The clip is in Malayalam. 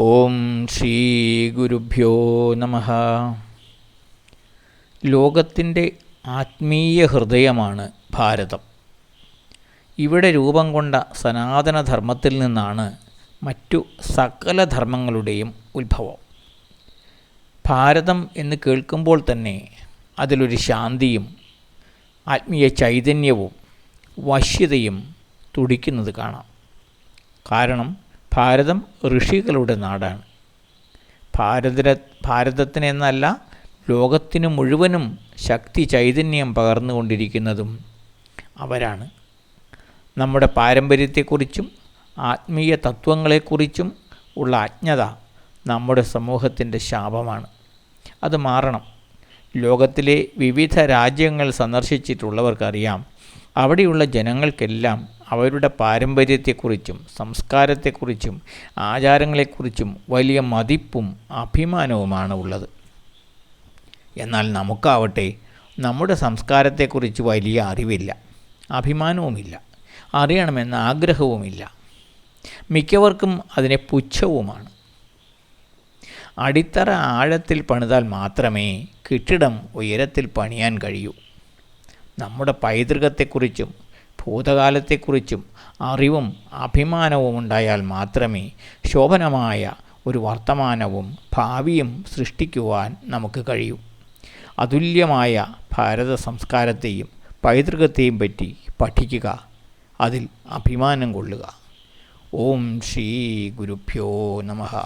ഓം ശ്രീ ഗുരുഭ്യോ നമ. ലോകത്തിന്റെ ആത്മീയ ഹൃദയമാണ് ഭാരതം. ഇവിടെ രൂപം കൊണ്ട സനാതനധർമ്മത്തിൽ നിന്നാണ് മറ്റു സകല ധർമ്മങ്ങളുടെയും ഉത്ഭവം. ഭാരതം എന്ന് കേൾക്കുമ്പോൾ തന്നെ അതിലൊരു ശാന്തിയും ആത്മീയ ചൈതന്യവും വശ്യതയും തുടിക്കുന്നത് കാണാം. കാരണം ഭാരതം ഋഷികളുടെ നാടാണ്. ഭാരത ഭാരതത്തിനെന്നല്ല ലോകത്തിന് മുഴുവനും ശക്തി ചൈതന്യം പകർന്നുകൊണ്ടിരിക്കുന്നതും അവരാണ്. നമ്മുടെ പാരമ്പര്യത്തെക്കുറിച്ചും ആത്മീയ തത്വങ്ങളെക്കുറിച്ചും ഉള്ള അജ്ഞത നമ്മുടെ സമൂഹത്തിന്റെ ശാപമാണ്. അത് മാറണം. ലോകത്തിലെ വിവിധ രാജ്യങ്ങൾ സന്ദർശിച്ചിട്ടുള്ളവർക്കറിയാം. അവിടെയുള്ള ജനങ്ങൾക്കെല്ലാം അവരുടെ പാരമ്പര്യത്തെക്കുറിച്ചും സംസ്കാരത്തെക്കുറിച്ചും ആചാരങ്ങളെക്കുറിച്ചും വലിയ മതിപ്പും അഭിമാനവുമാണ് ഉള്ളത്. എന്നാൽ നമുക്കാവട്ടെ നമ്മുടെ സംസ്കാരത്തെക്കുറിച്ച് വലിയ അറിവില്ല അഭിമാനവുമില്ല അറിയണമെന്ന ആഗ്രഹവുമില്ല. മിക്കവർക്കും അതിനെ പുച്ഛവുമാണ്. അടിത്തറ ആഴത്തിൽ പണിതാൽ മാത്രമേ കെട്ടിടം ഉയരത്തിൽ പണിയാൻ കഴിയൂ. നമ്മുടെ പൈതൃകത്തെക്കുറിച്ചും ഭൂതകാലത്തെക്കുറിച്ചും അറിവും അഭിമാനവും ഉണ്ടായാൽ മാത്രമേ ശോഭനമായ ഒരു വർത്തമാനവും ഭാവിയും സൃഷ്ടിക്കുവാൻ നമുക്ക് കഴിയൂ. അതുല്യമായ ഭാരത സംസ്കാരത്തെയും പൈതൃകത്തെയും പറ്റി പഠിക്കുക. അതിൽ അഭിമാനം കൊള്ളുക. ഓം ശ്രീ ഗുരുഭ്യോ നമഃ.